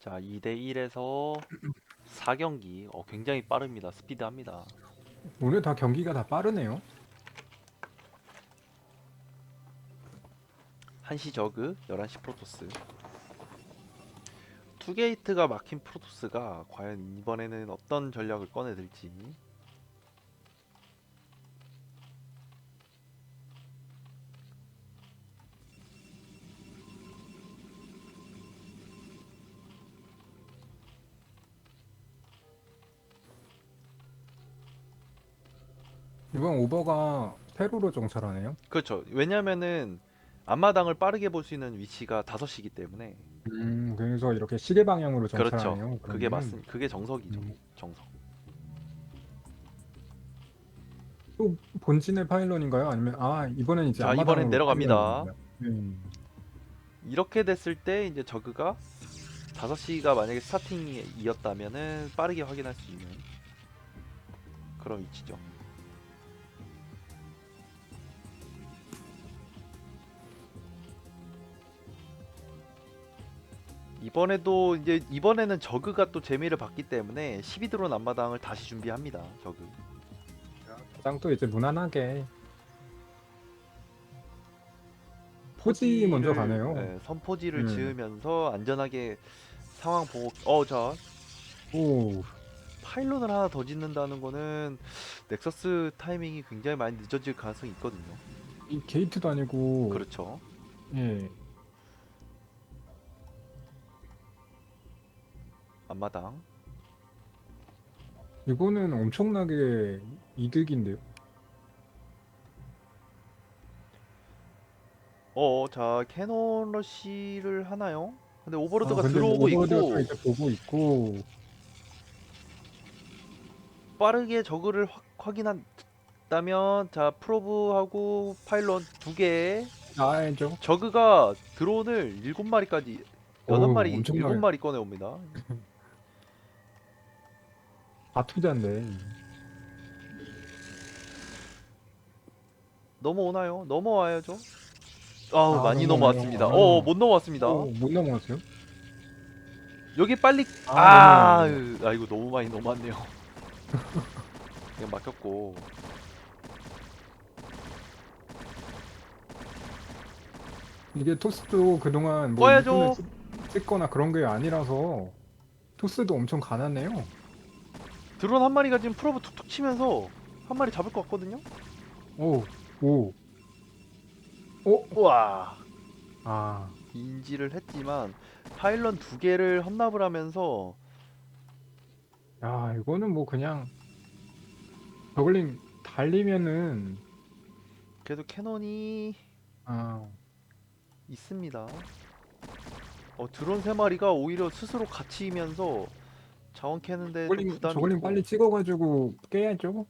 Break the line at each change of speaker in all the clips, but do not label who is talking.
자, 2대 1에서 4경기. 어, 굉장히 빠릅니다. 스피드합니다.
오늘 다 경기가 다 빠르네요.
1시 저그, 11시 프로토스. 투게이트가 막힌 프로토스가 과연 이번에는 어떤 전략을 꺼내들지.
이번 오버가 페루로 정찰하네요.
그렇죠. 왜냐면은 앞마당을 빠르게 볼 수 있는 위치가 5시기 때문에
음, 그래서 이렇게 시계 방향으로
그렇죠.
정찰하네요.
그게
그러면은.
맞습니다. 그게 정석이죠.
음.
정석.
또 본진의 파일런인가요? 아니면 아 이번엔 이제
자,
앞마당으로
이번엔 내려갑니다.
파일런인가요? 음,
이렇게 됐을 때 이제 저그가 5시가 만약에 스타팅이었다면은 빠르게 확인할 수 있는 그런 위치죠. 이번에도 이제 이번에는 저그가 또 재미를 봤기 때문에 12드론 앞마당을 다시 준비합니다. 저그.
가장 또 이제 무난하게 포지 먼저 가네요.
네, 선포지를
음.
지으면서 안전하게 상황 보고 어자
오,
파일론을 하나 더 짓는다는 거는 넥서스 타이밍이 굉장히 많이 늦어질 가능성이 있거든요.
이 게이트도 아니고
그렇죠.
예,
앞마당.
이거는 엄청나게 이득인데요.
어, 자 캐논 러쉬를 하나요? 근데 오버로드가
아, 근데
들어오고
오버로드가
있고
이제 보고 있고
빠르게 저그를 확, 확인한다면 자 프로브하고 파일론 두 개.
알죠.
저그가 드론을 일곱 마리까지 여덟
어우,
마리
엄청나게.
일곱 마리 꺼내 옵니다.
다 투자인데.
넘어오나요? 넘어와야죠. 아우
아,
많이
넘어오네요.
넘어왔습니다.
아.
어 못 넘어왔습니다.
오, 못 넘어갔어요?
여기 빨리
아,
아,
넘어왔네요.
아, 이거 너무 많이 넘어왔네요. 그냥 막혔고
이게 토스도 그동안 뭐
꺼야죠.
인터넷 찍거나 그런 게 아니라서 토스도 엄청 가난해요.
드론 한 마리가 지금 프로브 툭툭 치면서 한 마리 잡을 것 같거든요.
오, 오. 오,
우와
아,
인지를 했지만 파일런 두 개를 헌납을 하면서
야, 이거는 뭐 그냥 저글링 달리면은
그래도 캐논이
아,
있습니다. 어, 드론 세 마리가 오히려 스스로 갇히면서 자원 캐는데 좀
저글링
부담이 있고.
빨리 찍어가지고 깨야죠.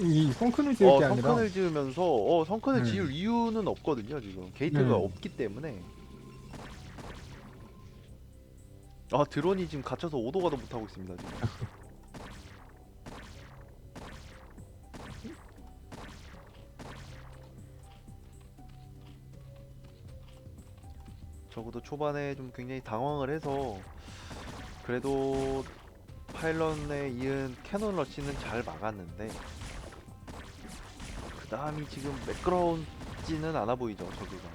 이 성큰을 지을
어,
게 아니라
성큰을 지으면서 어, 성큰을
음.
지을 이유는 없거든요, 지금. 게이트가
음.
없기 때문에. 아, 드론이 지금 갇혀서 오도가도 못 하고 있습니다, 지금. 적어도 초반에 좀 굉장히 당황을 해서 그래도 파일런에 이은 캐논 러시는 잘 막았는데 그 다음이 지금 매끄러운지는 않아 보이죠 저기가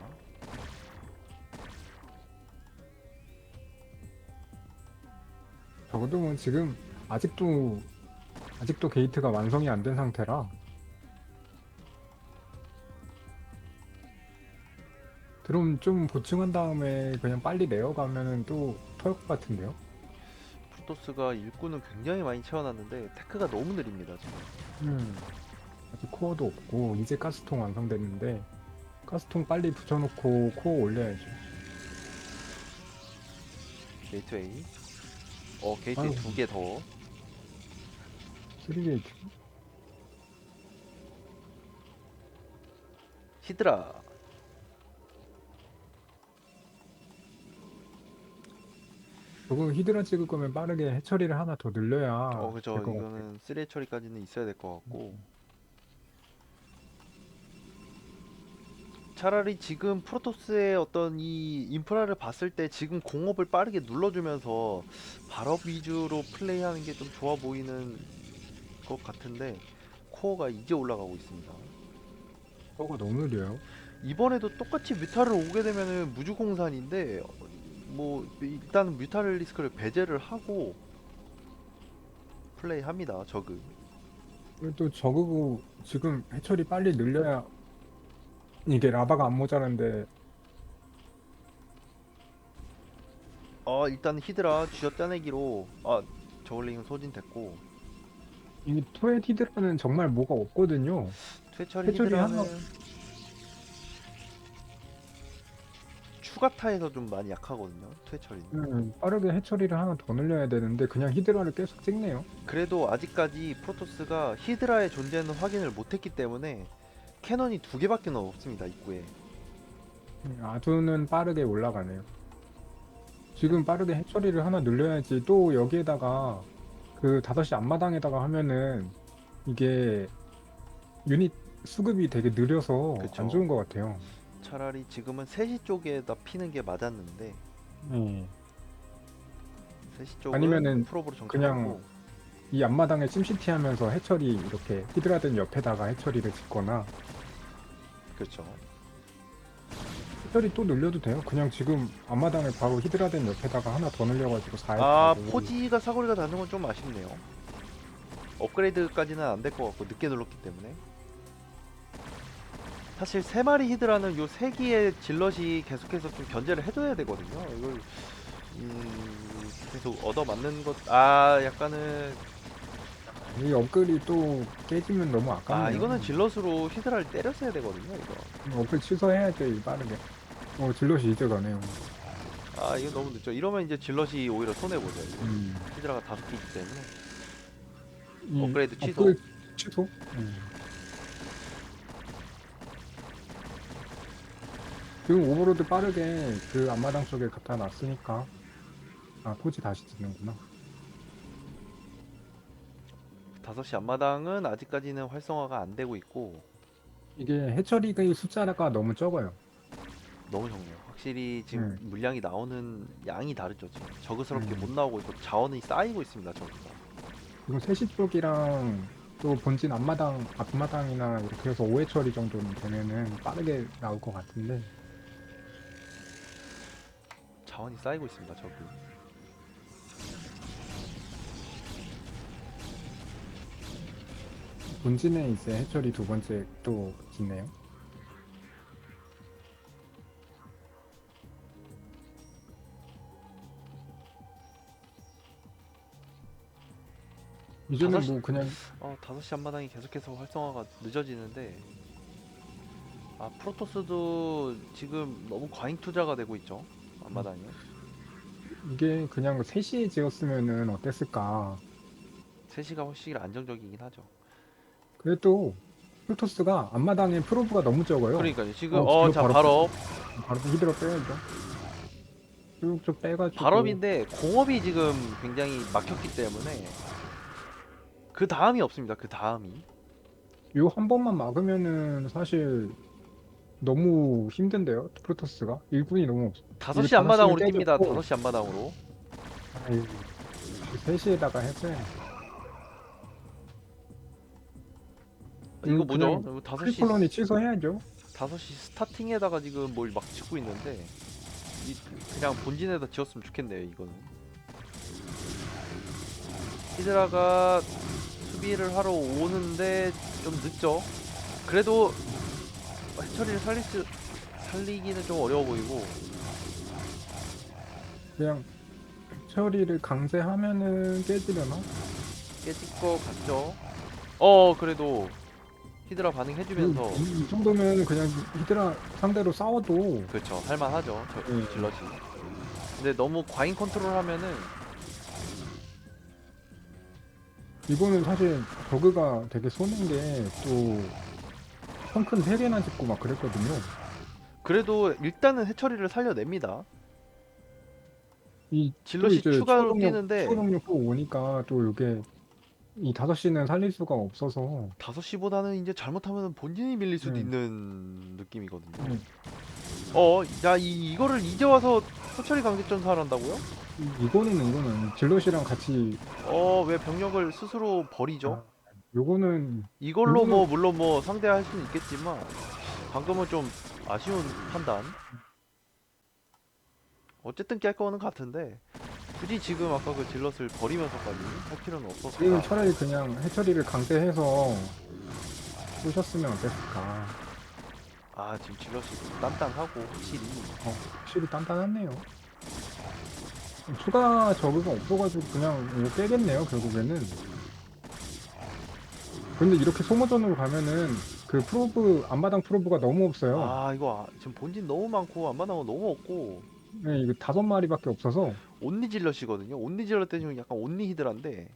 적어도 뭐 지금 아직도 아직도 게이트가 완성이 안 된 상태라 그럼 좀 보충한 다음에 그냥 빨리 내어가면은 또털것 같은데요?
프로토스가 일꾼은 굉장히 많이 채워놨는데 테크가 너무 느립니다 지금
음. 아직 코어도 없고 이제 가스통 완성됐는데 가스통 빨리 붙여놓고 코어 올려야죠.
게이트웨이 어 게이트웨이
아이고.
두 개더
3게이트.
히드라
저거 히드라 찍을 거면 빠르게 해처리를 하나 더 늘려야
어 그죠
될 것 같아요.
이거는 쓰레 처리까지는 있어야 될 것 같고 차라리 지금 프로토스의 어떤 이 인프라를 봤을 때 지금 공업을 빠르게 눌러주면서 발업 위주로 플레이하는 게 좀 좋아 보이는 것 같은데 코어가 이제 올라가고 있습니다.
저거 너무 느려요.
이번에도 똑같이 뮤타를 오게 되면은 무주공산인데 어, 뭐 일단 뮤타를 리스크를 배제를 하고 플레이합니다. 저그.
그리고 또 저거 지금 해철이 빨리 늘려야 이게 라바가 안 모자란데
어 일단 히드라 쥐어 짜내기로 아 저글링은 소진됐고
이 토의 히드라는 정말 뭐가 없거든요.
퇴철
퇴철이
히드라는
하나-
추가타에서 좀 많이 약하거든요. 퇴철이.
음, 빠르게 해처리를 하나 더 늘려야 되는데 그냥 히드라를 계속 찍네요.
그래도 아직까지 프로토스가 히드라의 존재는 확인을 못했기 때문에 캐논이 두 개밖에 없습니다 입구에.
음, 아두는 빠르게 올라가네요. 지금 빠르게 해처리를 하나 늘려야지 또 여기에다가 그 5시 앞마당에다가 하면은 이게 유닛 수급이 되게 느려서
그쵸.
안 좋은 것 같아요.
차라리 지금은 3시 쪽에다 피는 게 맞았는데
네.
3시 쪽은
아니면은
프로브로
그냥
정착하고
이 앞마당에 찜시티 하면서 해처리 이렇게 히드라된 옆에다가 해처리를 짓거나
그렇죠.
해처리 또 늘려도 돼요. 그냥 지금 앞마당에 바로 히드라된 옆에다가 하나 더 늘려가지고 4회
아 포지가 사거리가 닿는 건 좀 아쉽네요. 업그레이드까지는 안 될 것 같고 늦게 눌렀기 때문에 사실 세 마리 히드라는 요세 개의 질럿이 계속해서 좀 견제를 해줘야 되거든요. 이걸 음, 계속 얻어 맞는 것 아 약간은
이 업글이 또 깨지면 너무 아깝네요.
아 이거는 질럿으로 히드라를 때렸어야 되거든요. 이거
업글 취소해야죠 이 빠르게. 어 질럿이 이제 가네요.
아 이거 너무 늦죠. 이러면 이제 질럿이 오히려 손해 보죠.
음.
히드라가 다섯 개이기 때문에
이
업그레이드 취소.
업글 취소? 음. 지금 오버로드 빠르게 그 앞마당 쪽에 갖다 놨으니까 아 포지 다시 짓는구나.
5시 앞마당은 아직까지는 활성화가 안 되고 있고
이게 해처리가 숫자가 너무 적어요.
너무 적네요. 확실히 지금
음.
물량이 나오는 양이 다르죠. 지금 저그스럽게
음.
못 나오고 있고 자원이 쌓이고 있습니다. 저기가.
지금 3시 쪽이랑 또 본진 앞마당 앞마당이나 이렇게 해서 5회 처리 정도는 되면은 빠르게 나올 것 같은데
자원이 쌓이고 있습니다. 저기.
본진에 이제 해처리 두 번째 또 짓네요. 이제는
다섯 시-
뭐 그냥
어, 5시 앞마당이 계속해서 활성화가 늦어지는데 아 프로토스도 지금 너무 과잉 투자가 되고 있죠. 앞마당에.
이게 그냥 3시에 지었으면은 어땠을까.
3시가 훨씬 안정적이긴 하죠.
그래도 프로토스가 앞마당에 프로브가 너무 적어요.
그러니까요. 지금
어,
어, 자
바로
바로
바로 히드로 빼야죠. 쭉쭉 빼가지고
발업인데 공업이 지금 굉장히 막혔기 때문에 그 다음이 없습니다. 그 다음이.
요 한 번만 막으면은 사실 너무 힘든데요 프로토스가 일꾼이 너무 없어
5시
이게
앞마당으로.
깨졌고.
5시 앞마당으로.
아이 3시에다가 해줘야
이거
음,
뭐죠?
그냥
5시
프리콜론이 취소해야죠
5시 스타팅에다가 지금 뭘 막 짓고 있는데 이, 그냥 본진에다 지었으면 좋겠네요 이거는 히드라가 수비를 하러 오는데 좀 늦죠 그래도 해처리를 살릴 수 살리기는 좀 어려워 보이고.
그냥 처리를 강제하면은 깨지려나?
깨질 것 같죠? 어 그래도 히드라 반응해주면서.
이, 이 정도면 그냥 히드라 상대로 싸워도.
그렇죠. 할만하죠. 저,
음.
질럿이 근데 너무 과잉 컨트롤하면은.
이거는 사실 버그가 되게 손해인 게 또 펑큰 3개나 짓고 막 그랬거든요
그래도 일단은 해처리를 살려냅니다
이
질럿이
또 이제
추가로 뛰는데
추가 능력 또 오니까 또 이게 이 5시는 살릴 수가 없어서
5시보다는 이제 잘못하면 본진이 밀릴 수도
음.
있는 느낌이거든요.
음,
어, 야, 이, 이거를 이제 와서 서철이 강제전사를 한다고요?
이- 이거는 이거는 질럿이랑 같이
어, 왜 병력을 스스로 버리죠?
아, 요거는
이걸로 뭐 물론 뭐 상대할 수는 있겠지만 방금은 좀 아쉬운 판단. 어쨌든 깰 거는 같은데 굳이 지금 아까 그 질럿을 버리면서까지 할 필요는
지금
없었다.
차라리 그냥 해처리를 강제해서 쏘셨으면 어땠을까
아 지금 질럿이 단단하고 확실히
어, 확실히 단단하네요 추가 저그가 없어가지고 그냥 이거 깨겠네요 결국에는 근데 이렇게 소모전으로 가면은 그 프로브 앞마당 프로브가 너무 없어요
아 이거 아, 지금 본진 너무 많고 안마당은 너무 없고
네, 이거 다섯 마리밖에 없어서
온리 질럿이거든요. 온리 질럿 대신 약간 온리 히드라인데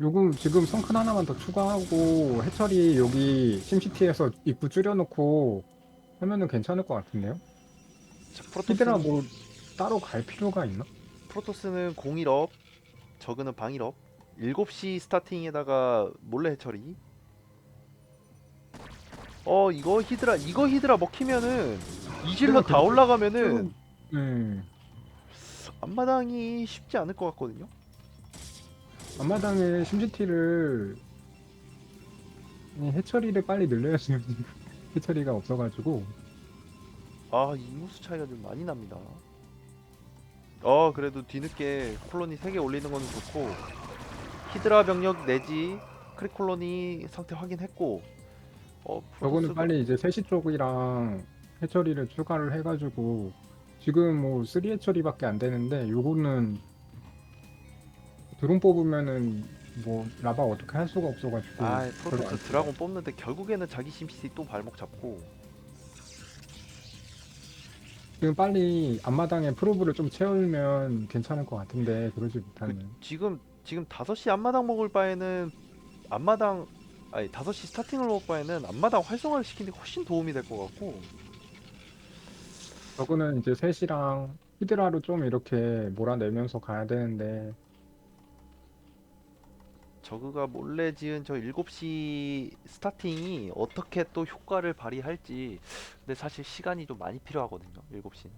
요금 지금 성큰 하나만 더 추가하고 해처리 여기 심시티에서 입구 줄여놓고 하면은 괜찮을 것 같은데요?
자,
히드라
프로토스는,
뭐 따로 갈 필요가 있나?
프로토스는 공일업 저그는 방일업 7시 스타팅에다가 몰래 해처리 어 이거 히드라 이거 히드라 먹히면은 이 질럿 다 올라가면은
음,
앞마당이 쉽지 않을 것 같거든요.
앞마당에 심시티를 이 해처리를 빨리 늘려야지 해처리가 없어가지고
아 인구수 차이가 좀 많이 납니다. 어 그래도 뒤늦게 콜로니 3개 올리는 건 좋고 히드라 병력 내지 크리 콜로니 상태 확인했고 어
저거는 빨리 이제 3시 쪽이랑 해처리를 추가를 해가지고 지금 뭐 3 해처리밖에 안 되는데 요거는 드론 뽑으면은 뭐 라바 어떻게 할 수가 없어가지고
아
별로
프로토스
써요.
드라곤 뽑는데 결국에는 자기 심시티 또 발목 잡고.
지금 빨리 앞마당에 프로브를 좀 채우면 괜찮을 것 같은데 그러지 못하는
지금 지금 5시 앞마당 먹을 바에는 앞마당 아니 5시 스타팅을 먹을 바에는 앞마당 활성화를 시키는 게 훨씬 도움이 될 것 같고.
저거는 이제 셋이랑 히드라로 좀 이렇게 몰아내면서 가야 되는데.
저그가 몰래 지은 저 7시 스타팅이 어떻게 또 효과를 발휘할지. 근데 사실 시간이 좀 많이 필요하거든요 7시는.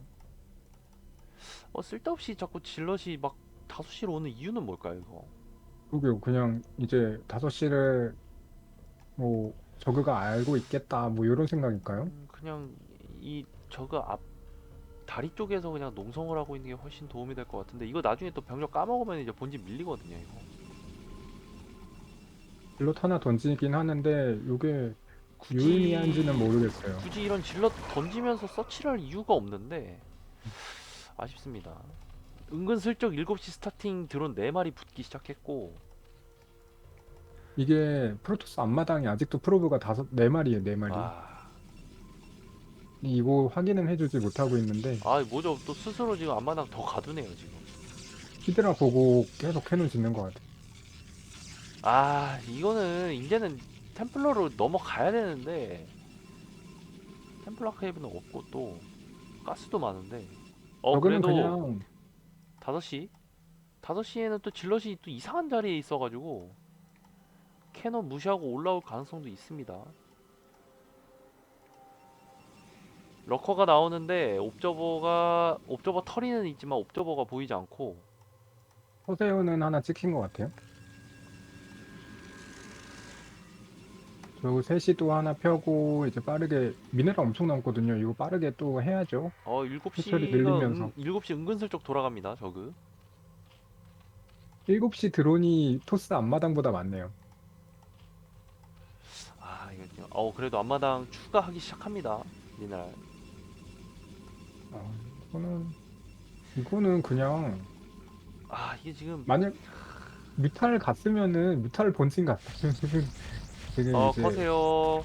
어 쓸데없이 자꾸 질럿이 막 5시로 오는 이유는 뭘까요 이거?
그게 그냥 이제 5시를 뭐 저그가 알고 있겠다 뭐 이런 생각일까요?
음, 그냥 이 저그 앞 다리 쪽에서 그냥 농성을 하고 있는 게 훨씬 도움이 될 것 같은데 이거 나중에 또 병력 까먹으면 이제 본진 밀리거든요 이거
질럿 하나 던지긴 하는데 이게
굳이-
유의미한지는 모르겠어요.
굳이 이런 질럿 던지면서 서치를 할 이유가 없는데 아쉽습니다. 은근슬쩍 7시 스타팅 드론 4마리 붙기 시작했고
이게 프로토스 앞마당이 아직도 프로브가 다섯 네 마리예요, 네 마리.
아,
이거 확인은 해주지 못하고 있는데.
아 뭐죠? 또 스스로 지금 앞마당 더 가두네요 지금.
히드라 보고 계속 해놓 짓는 것 같아.
아 이거는 이제는 템플러로 넘어가야 되는데. 템플러 아카이브는 없고 또 가스도 많은데. 어
저거는
그래도
그냥
5시? 5시에는 또 질럿이 또 이상한 자리에 있어가지고 캐논 무시하고 올라올 가능성도 있습니다 러커가 나오는데 옵저버가 옵저버 털이는 있지만 옵저버가 보이지 않고
허세어는 하나 찍힌 것 같아요. 그리고 셋이 하나 펴고 이제 빠르게 미네랄 엄청 남거든요. 이거 빠르게 또 해야죠.
어
해처리
7시가
늘리면서.
은, 7시 은근슬쩍 돌아갑니다 저그
7시 드론이 토스 앞마당보다 많네요.
어 그래도 앞마당 추가하기 시작합니다 미네랄.
아, 이거는 이거는 그냥
아 이게 지금
만약 뮤탈 갔으면은 뮤탈 본진 갔으면 지금
어
이제
커세요.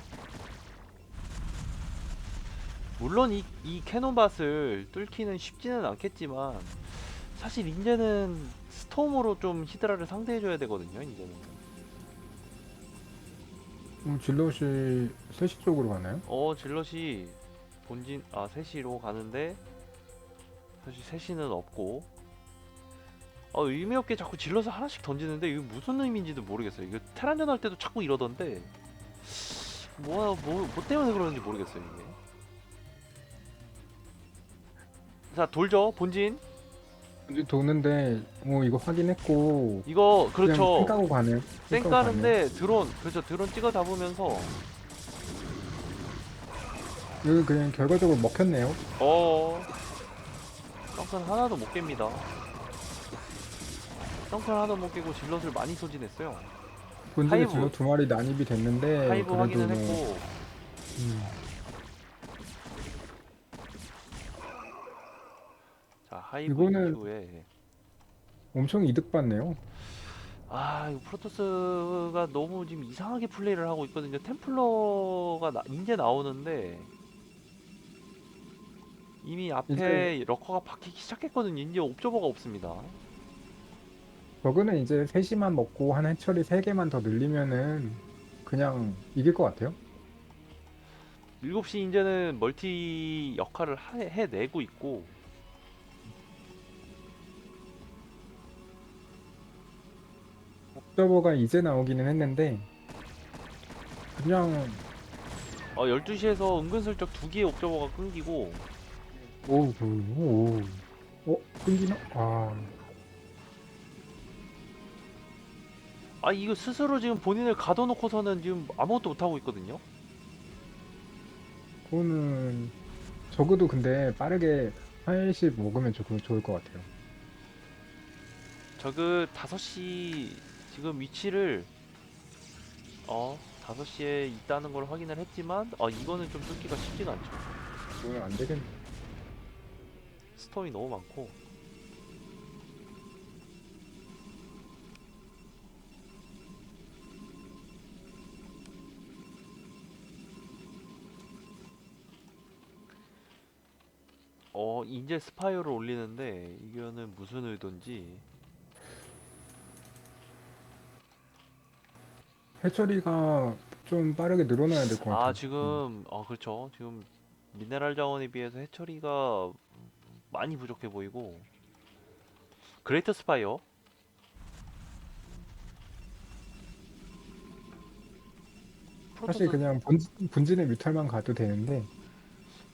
물론 이, 이 캐논밭을 뚫기는 쉽지는 않겠지만 사실 이제는 스톰으로 좀 히드라를 상대해줘야 되거든요 이제는
음, 질럿이 3시 쪽으로 가나요?
어 질럿이 본진 아 3시로 가는데 사실 3시는 없고 어, 의미 없게 자꾸 질러서 하나씩 던지는데 이게 무슨 의미인지도 모르겠어요. 이거 테란전 할 때도 자꾸 이러던데 뭐, 뭐, 뭐 때문에 그러는지 모르겠어요 이게. 자 돌죠 본진
이제 도는데 뭐 이거 확인했고
이거 그렇죠
쌩 까고 가네요.
쌩
까고 가네요.
까는데 드론 그렇죠 드론 찍어 잡으면서
이거 그냥 결과적으로 먹혔네요.
어 덩큰 하나도 못 깹니다 덩큰 하나도 못 깨고 질럿을 많이 소진했어요
본진에
하이브.
질러 두 마리 난입이 됐는데
하이브
그래도
확인을
뭐,
했고
음,
하이브
이거는-
이후에
엄청 이득 받네요.
아 이거 프로토스가 너무 지금 이상하게 플레이를 하고 있거든요 템플러가 나, 이제 나오는데 이미 앞에
이제-
러커가 박히기 시작했거든요 이제 옵저버가 없습니다
저거는 이제 3시만 먹고 한 해처리 3개만 더 늘리면은 그냥 이길 것 같아요.
7시 이제는 멀티 역할을 하- 해내고 있고
서버가 이제 나오기는 했는데 그냥
어, 12시에서 은근슬쩍 두 개의 옵저버가 끊기고.
오우 오우 어 끊기나? 아.
아 이거 스스로 지금 본인을 가둬놓고서는 지금 아무것도 못하고 있거든요?
그거는 적어도 근데 빠르게 8시 먹으면 조금 좋을 것 같아요.
저그 5시 지금 위치를 어 5시에 있다는 걸 확인을 했지만 어 이거는 좀 뚫기가 쉽지가 않죠.
그건 안 되겠네.
스톰이 너무 많고. 어 이제 스파이어를 올리는데 이거는 무슨 의도인지
해처리가 좀 빠르게 늘어나야 될것 같아요.
아 지금 어 그렇죠. 지금 미네랄 자원에 비해서 해처리가 많이 부족해 보이고. 그레이트 스파이어.
사실
프로토스,
그냥 본, 본진의 뮤탈만 가도 되는데.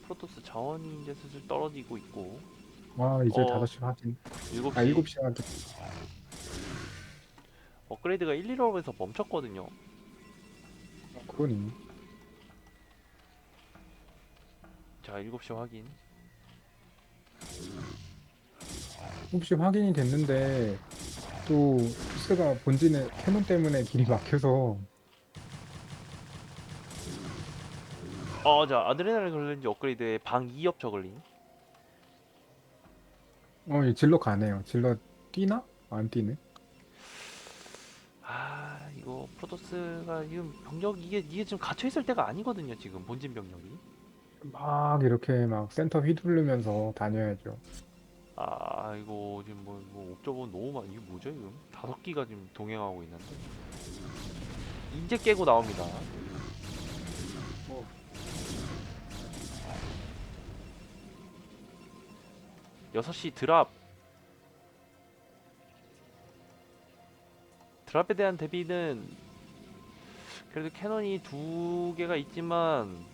프로토스 자원이 이제 슬슬 떨어지고 있고.
와 이제
어.
5시 확인.
7시.
아 7시 확인
업그레이드가 1, 2업에서 멈췄거든요
있네
자 7시 확인
7시 확인이 됐는데 또 스가 본진에 캐논 때문에 길이 막혀서
어 자 아드레날린 걸린지 업그레이드에 방 2업 저글링
어, 이 질러 가네요. 질러 뛰나? 안 뛰네.
프로토스가 지금 병력 이게 이게 지금 갇혀 있을 때가 아니거든요 지금 본진 병력이
막 이렇게 막 센터 휘두르면서 다녀야죠.
아 이거 지금 뭐, 뭐 옵저버 너무 많이 이게 뭐죠 지금 다섯 기가 지금 동행하고 있는데 이제 깨고 나옵니다
어.
여섯 시 드랍 드랍에 대한 대비는 그래도 캐논이 두 개가 있지만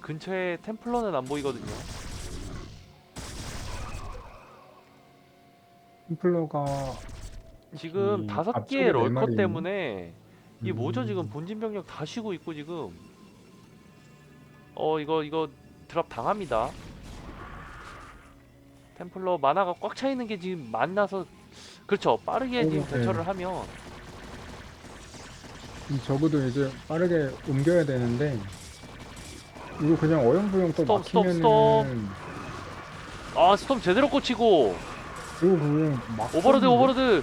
근처에 템플러는 안 보이거든요
템플러가
지금
이
다섯
앞쪽에
개의
네
럴커
마리.
때문에 이게 뭐죠
음.
지금 본진 병력 다 쉬고 있고 지금 어 이거 이거 드랍 당합니다 템플러 만화가 꽉 차 있는 게 지금 만나서 그렇죠 빠르게
오,
지금
네.
대처를 하면
이 적어도 이제 빠르게 옮겨야 되는데 이거 그냥 어영부영 또
스톱, 스톱,
막히면은
아 스톰 제대로 꽂히고.
이거 그냥 막
오버로드? 오버로드.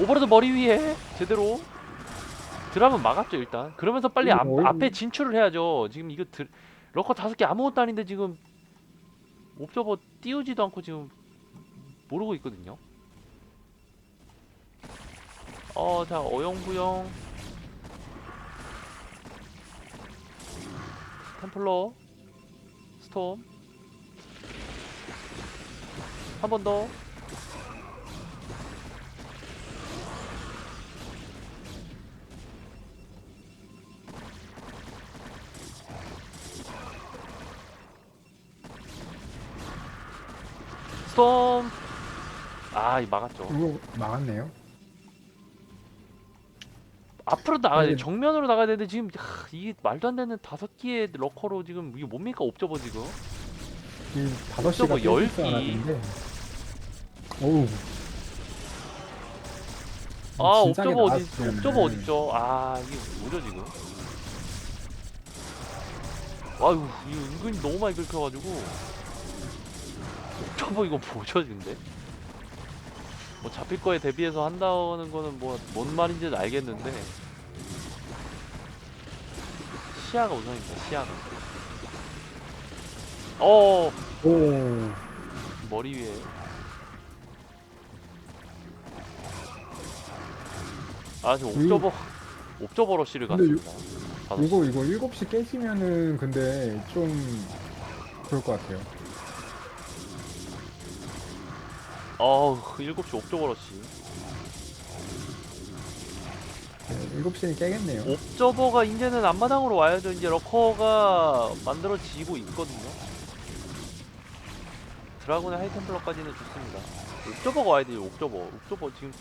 오버로드 머리 위에 제대로. 드랍은 막았죠 일단. 그러면서 빨리
이거
앞,
어이구.
앞에 진출을 해야죠. 지금 이거 드, 러커 다섯 개 아무것도 아닌데 지금 옵저버 띄우지도 않고 지금 모르고 있거든요 어, 자, 어용부용. 템플러. 스톰. 한 번 더. 스톰. 아, 이 막았죠.
이거 막았네요.
앞으로 나가야 돼.
아니,
정면으로 나가야 되는데 지금 하, 이게 말도 안 되는 다섯 개의 러커로 지금 이게 뭡니까? 옵저버 지금?
이 다섯 시가
저거 열 기.
알았는데. 오우.
아
진작에
옵저버 어디
나왔으면은.
옵저버 어딨죠? 아 이게 뭐죠 지금? 아유 이거 은근히 너무 많이 긁혀가지고. 옵저버 이거 뭐죠 근데 뭐 잡힐 거에 대비해서 한다는 거는 뭐 뭔 말인지는 알겠는데 시야가 우선입니다 시야가 어
오.
머리 위에 아 지금
이거-
옵저버 옵저버 러쉬를
근데
갔습니다 다섯 시.
이거 이거 7시 깨지면은 근데 좀 그럴 것 같아요.
어우 7시 옵저버 러쉬
네, 7시는 깨겠네요.
옵저버가 이제는 앞마당으로 와야죠. 이제 러커가 만들어지고 있거든요. 드라군의 하이템플러까지는 좋습니다. 옵저버가 와야 돼요 옵저버. 옵저버 지금.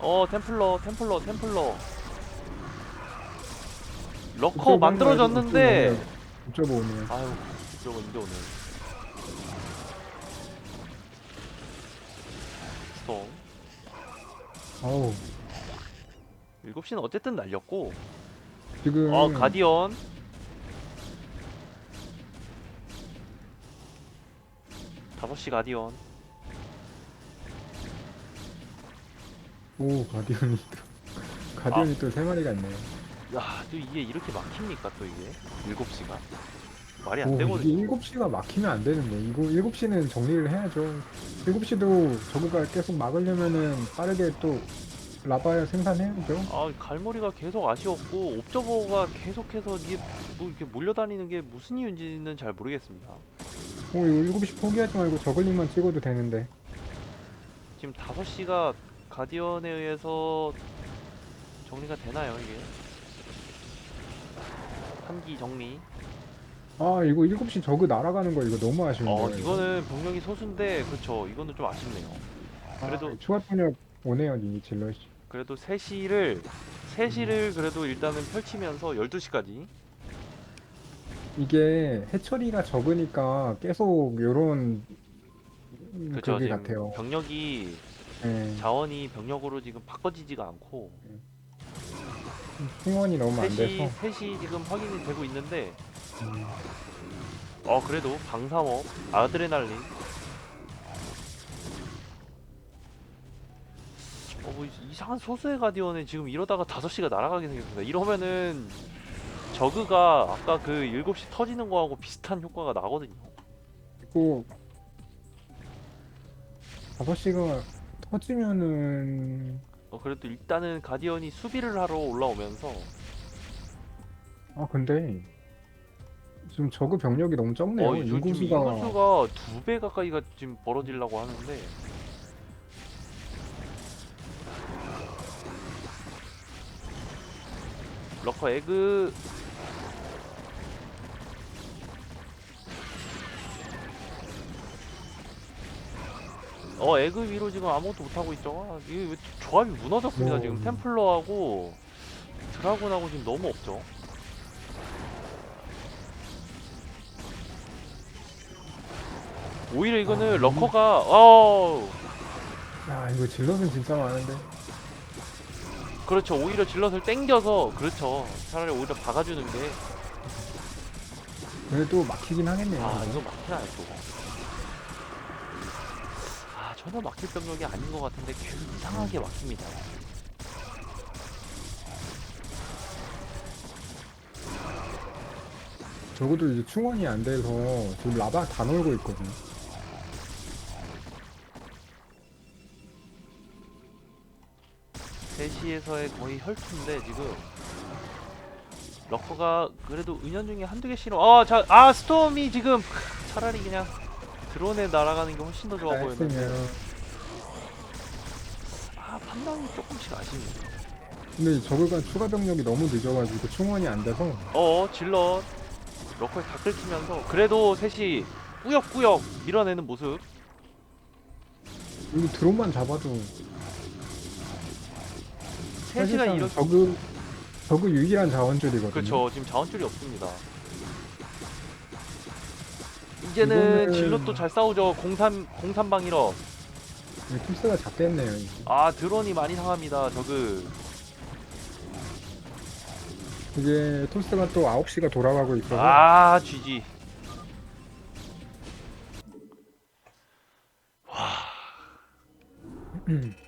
어 템플러 템플러 템플러. 러커 만들어졌는데.
옵저버 오네요.
아유 옵저버 이제 오네 스톰
어우.
7시는 어쨌든 날렸고.
지금
어 가디언. 다섯 시 가디언.
오 가디언이 또. 가디언이 또 세 마리가 있네요.
야또 이게 이렇게 막힙니까 또 이게? 일곱 시가 말이 안
오,
되거든요.
이게 7시가 막히면 안 되는데. 이거 7시는 정리를 해야죠. 7시도 저거가 계속 막으려면은 빠르게 또 라바 생산해야죠.
아 갈머리가 계속 아쉬웠고 옵저버가 계속해서 이게 뭐 이렇게 몰려다니는 게 무슨 이유인지는 잘 모르겠습니다.
오 이거 7시 포기하지 말고 저글링만 찍어도 되는데.
지금 다섯 시가 가디언에 의해서 정리가 되나요 이게? 3기 정리
아 이거 7시 저그 날아가는 거 이거 너무 아쉬운데.
어 이거는 병력이 소수인데 그렇죠. 이거는 좀 아쉽네요. 그래도-
아, 추가 편력 오네요 이 질럿이.
그래도 3시를 3시를 그래도 일단은 펼치면서 12시까지.
이게 해처리가 적으니까 계속 요런
그렇죠.
그게
지금
같아요.
병력이
예,
자원이 병력으로 지금 바꿔지지가 않고.
충원이 너무 안
3시,
돼서.
3시 지금 확인이 되고 있는데
음,
어 그래도 방삼업 아드레날린. 어뭐 이상한 소수의 가디언에 지금 이러다가 5시가 날아가게 생겼습니다 이러면은 저그가 아까 그 7시 터지는 거하고 비슷한 효과가 나거든요.
그리고 5시가 터지면은
어 그래도 일단은 가디언이 수비를 하러 올라오면서
아 근데 지금 저그 병력이 너무 적네요.
어 지금
인구수가.
인구수가 두 배 가까이가 지금 벌어지려고 하는데. 러커 에그. 어 에그 위로 지금 아무것도 못하고 있죠. 아, 이게 왜 조합이 무너졌습니다
뭐.
지금 템플러하고. 드라군하고 지금 너무 없죠 오히려 이거는
아,
러커가 어
야 이거 질럿은 진짜 많은데
그렇죠 오히려 질럿을 땡겨서 그렇죠 차라리 오히려 박아주는 게
근데 또 막히긴 하겠네요.
아 이거 막히나요 또. 아 전혀 막힐 병력이 아닌 것 같은데 이상하게 막힙니다.
적어도 이제 충원이 안 돼서 지금 라바 다 놀고 있거든요.
세 시에서의 거의 혈투인데 지금 러커가 그래도 은연중에 한두 개 실어 아자아 스톰이 지금 차라리 그냥 드론에 날아가는 게 훨씬 더 좋아 보이는데.
했으면.
아 판단이 조금씩 아쉽네요.
근데 저그가 추가 병력이 너무 늦어가지고 충원이 안 돼서.
어 질럿 러커에 다 긁히면서 그래도 셋이 꾸역꾸역 밀어내는 모습.
여기 드론만 잡아도
3시간
사실상
이렇게
저그 저그 유일한 자원줄이거든요.
그렇죠. 지금 자원줄이 없습니다. 이제는
이거는-
질럿도 잘 싸우죠. 03 03방이러.
이 투스가 잡겠네요. 이제.
아 드론이 많이 상합니다. 저그.
이게 토스가 또 9시가 돌아가고 있어서
아 GG.
음.